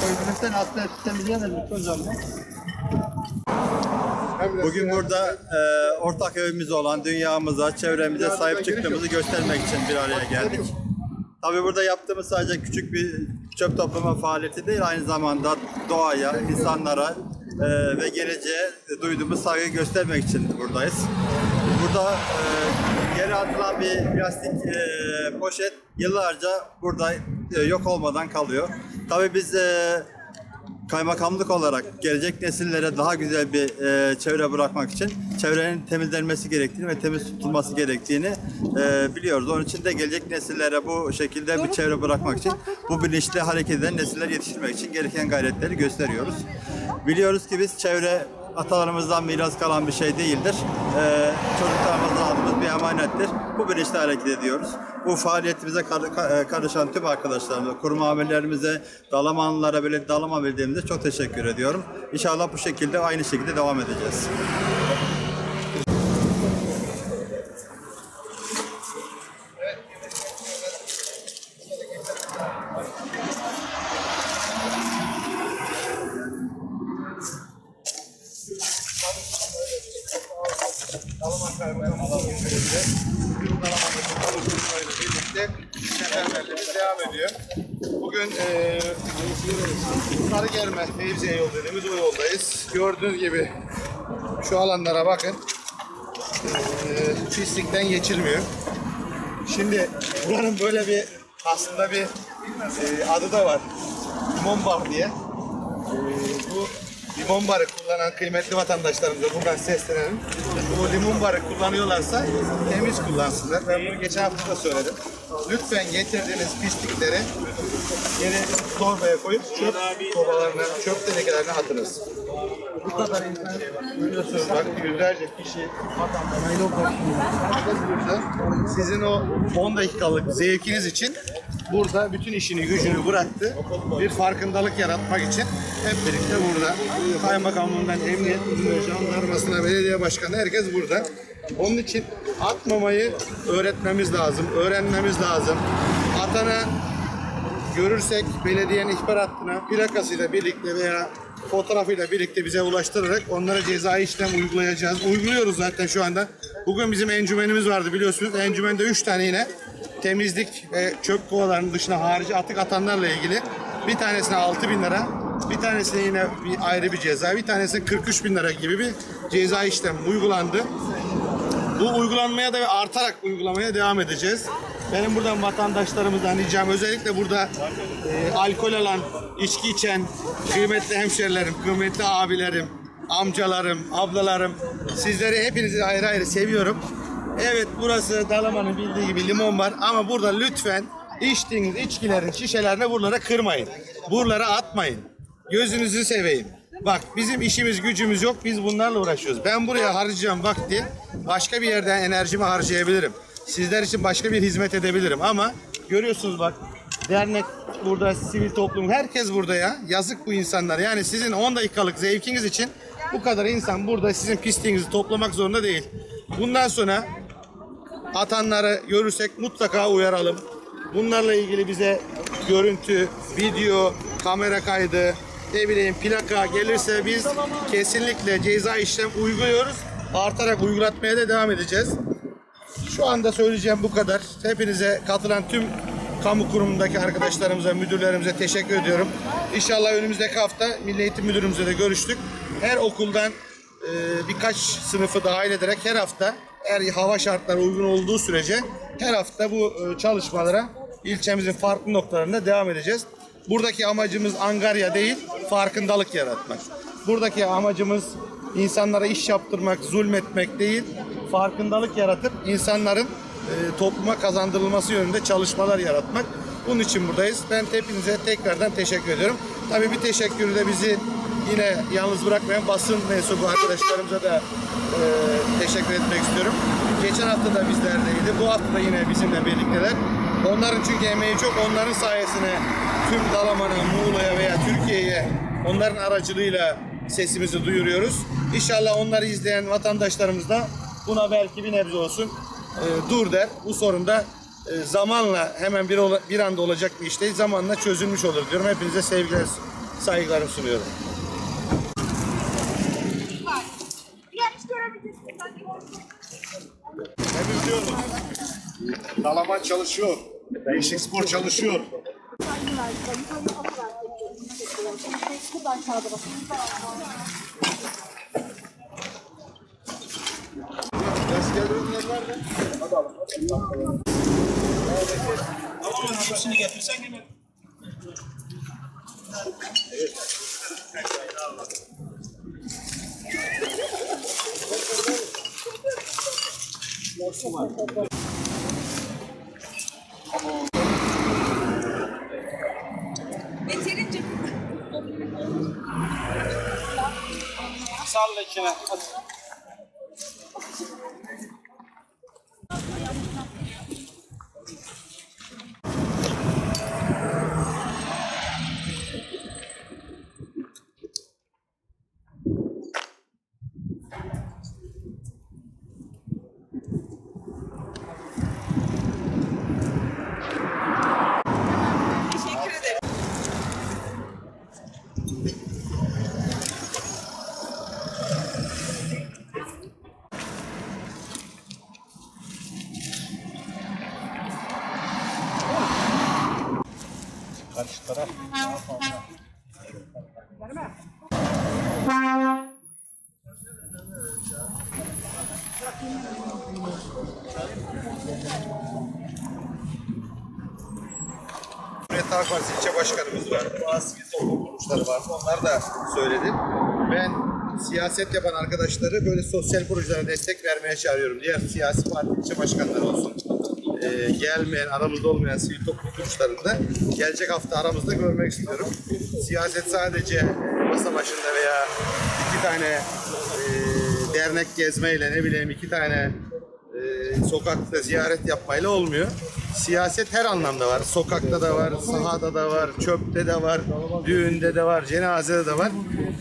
Koyduğumuzdan aslında temizleyemedik hocam. Bugün burada e, ortak evimiz olan dünyamıza, çevremize sahip çıktığımızı göstermek için bir araya geldik. Tabii burada yaptığımız sadece küçük bir çöp toplama faaliyeti değil, aynı zamanda doğaya, insanlara e, ve geleceğe duyduğumuz saygı göstermek için buradayız. Burada e, yere atılan bir plastik e, poşet yıllarca burada e, yok olmadan kalıyor. Tabii biz e, kaymakamlık olarak gelecek nesillere daha güzel bir e, çevre bırakmak için çevrenin temizlenmesi gerektiğini ve temiz tutulması gerektiğini e, biliyoruz. Onun için de gelecek nesillere bu şekilde bir çevre bırakmak için bu bilinçli hareket eden nesiller yetiştirmek için gereken gayretleri gösteriyoruz. Biliyoruz ki biz çevre atalarımızdan miras kalan bir şey değildir. Ee, çocuklarımızdan aldığımız bir emanettir. Bu bilinçle hareket ediyoruz. Bu faaliyetimize kar- ka- e, karışan tüm arkadaşlarımıza, kurum amirlerimize, dalamanlara böyle dalama bildiğimize çok teşekkür ediyorum. İnşallah bu şekilde aynı şekilde devam edeceğiz. Birlikte seferberliğimiz devam ediyor. Bugün eee Sarıgerme Fevziye yol dediğimiz o yoldayız. Gördüğünüz gibi şu alanlara bakın. Eee pislikten geçilmiyor. Şimdi buranın böyle bir aslında bir eee, adı da var. Limon bar diye. Eee, bu limon barı kullanan kıymetli vatandaşlarımıza buradan seslenelim. Bu limon barı kullanıyorlarsa temiz kullansınlar. Ben bunu geçen hafta da söyledim. Lütfen getirdiğiniz pislikleri yere torbaya koyup çöp torbalarına, çöp tenekelerine atınız. Bu kadar insan görüyorsunuz bak yüzlerce kişi burada. Sizin o 10 dakikalık zevkiniz için burada bütün işini gücünü bıraktı. Bir farkındalık yaratmak için hep birlikte burada. Kaymakamlığından emniyet jandarmasına, belediye başkanı herkes burada. Onun için atmamayı öğretmemiz lazım, öğrenmemiz lazım. Atana görürsek belediyenin ihbar hattına plakasıyla birlikte veya fotoğrafıyla birlikte bize ulaştırarak onlara cezai işlem uygulayacağız. Uyguluyoruz zaten şu anda. Bugün bizim encümenimiz vardı biliyorsunuz. Encümende 3 tane yine temizlik ve çöp kovalarının dışına harici atık atanlarla ilgili bir tanesine 6 bin lira, bir tanesine yine bir ayrı bir ceza, bir tanesine 43 bin lira gibi bir ceza işlem uygulandı. Bu uygulanmaya da artarak uygulamaya devam edeceğiz. Benim buradan vatandaşlarımızdan ricam özellikle burada e, alkol alan, içki içen kıymetli hemşerilerim, kıymetli abilerim, amcalarım, ablalarım sizleri hepinizi ayrı ayrı seviyorum. Evet burası Dalaman'ın bildiği gibi limon var ama burada lütfen içtiğiniz içkilerin şişelerini buralara kırmayın. Buralara atmayın. Gözünüzü seveyim. Bak bizim işimiz gücümüz yok biz bunlarla uğraşıyoruz. Ben buraya harcayacağım vakti başka bir yerden enerjimi harcayabilirim. Sizler için başka bir hizmet edebilirim ama görüyorsunuz bak dernek burada sivil toplum herkes burada ya. Yazık bu insanlar. Yani sizin 10 dakikalık zevkiniz için bu kadar insan burada sizin pisliğinizi toplamak zorunda değil. Bundan sonra atanları görürsek mutlaka uyaralım. Bunlarla ilgili bize görüntü, video, kamera kaydı, ne bileyim plaka gelirse biz kesinlikle ceza işlem uyguluyoruz. Artarak uygulatmaya da devam edeceğiz. Şu anda söyleyeceğim bu kadar. Hepinize katılan tüm kamu kurumundaki arkadaşlarımıza, müdürlerimize teşekkür ediyorum. İnşallah önümüzdeki hafta Milli Eğitim Müdürümüzle de görüştük. Her okuldan e, birkaç sınıfı dahil ederek her hafta eğer hava şartları uygun olduğu sürece her hafta bu e, çalışmalara ilçemizin farklı noktalarında devam edeceğiz. Buradaki amacımız angarya değil, farkındalık yaratmak. Buradaki amacımız insanlara iş yaptırmak, zulmetmek değil, farkındalık yaratıp insanların e, topluma kazandırılması yönünde çalışmalar yaratmak. Bunun için buradayız. Ben hepinize tekrardan teşekkür ediyorum. Tabii bir teşekkürü de bizi yine yalnız bırakmayan basın mensubu arkadaşlarımıza da e, teşekkür etmek istiyorum. Geçen hafta da bizlerdeydi. Bu hafta da yine bizimle birlikteler. Onların çünkü emeği çok. Onların sayesinde tüm Dalaman'a, Muğla'ya veya Türkiye'ye onların aracılığıyla sesimizi duyuruyoruz. İnşallah onları izleyen vatandaşlarımız da buna belki bir nebze olsun e, dur der. Bu sorunda e, zamanla hemen bir, ola- bir anda olacak bir iş değil. Zamanla çözülmüş olur diyorum. Hepinize sevgiler, saygılarımı sunuyorum. Ne biliyorum? Dalaman çalışıyor. Değişik spor çalışıyor. Yeterince Salla içine. teşekkür Cumhuriyet Halk Partisi ilçe başkanımız var. Bazı sivil toplum kuruluşları var. Onlar da söyledi. Ben siyaset yapan arkadaşları böyle sosyal projelere destek vermeye çağırıyorum. Diğer siyasi parti ilçe başkanları olsun. Ee, gelmeyen, aramızda olmayan sivil toplum kuruluşlarını da gelecek hafta aramızda görmek istiyorum. Siyaset sadece e, masa başında veya iki tane e, dernek gezmeyle ne bileyim iki tane e, sokakta ziyaret yapmayla olmuyor. Siyaset her anlamda var. Sokakta da var, sahada da var, çöpte de var, düğünde de var, cenazede de var.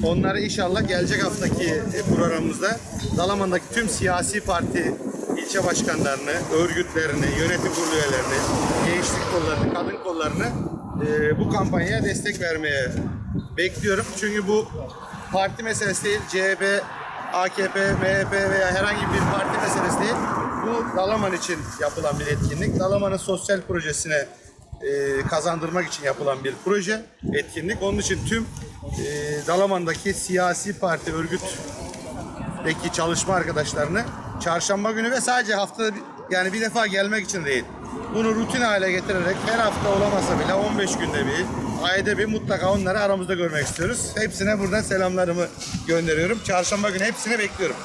Onları inşallah gelecek haftaki e, programımızda Dalaman'daki tüm siyasi parti ilçe başkanlarını, örgütlerini, yönetim kurulu üyelerini, gençlik kollarını, kadın kollarını e, bu kampanyaya destek vermeye bekliyorum. Çünkü bu parti meselesi değil, CHP, AKP, MHP veya herhangi bir parti meselesi değil. Bu Dalaman için yapılan bir etkinlik. Dalaman'ın sosyal projesine e, kazandırmak için yapılan bir proje, etkinlik. Onun için tüm e, Dalaman'daki siyasi parti, örgütteki çalışma arkadaşlarını çarşamba günü ve sadece haftada yani bir defa gelmek için değil. Bunu rutin hale getirerek her hafta olamasa bile 15 günde bir, ayda bir mutlaka onları aramızda görmek istiyoruz. Hepsine buradan selamlarımı gönderiyorum. Çarşamba günü hepsini bekliyorum.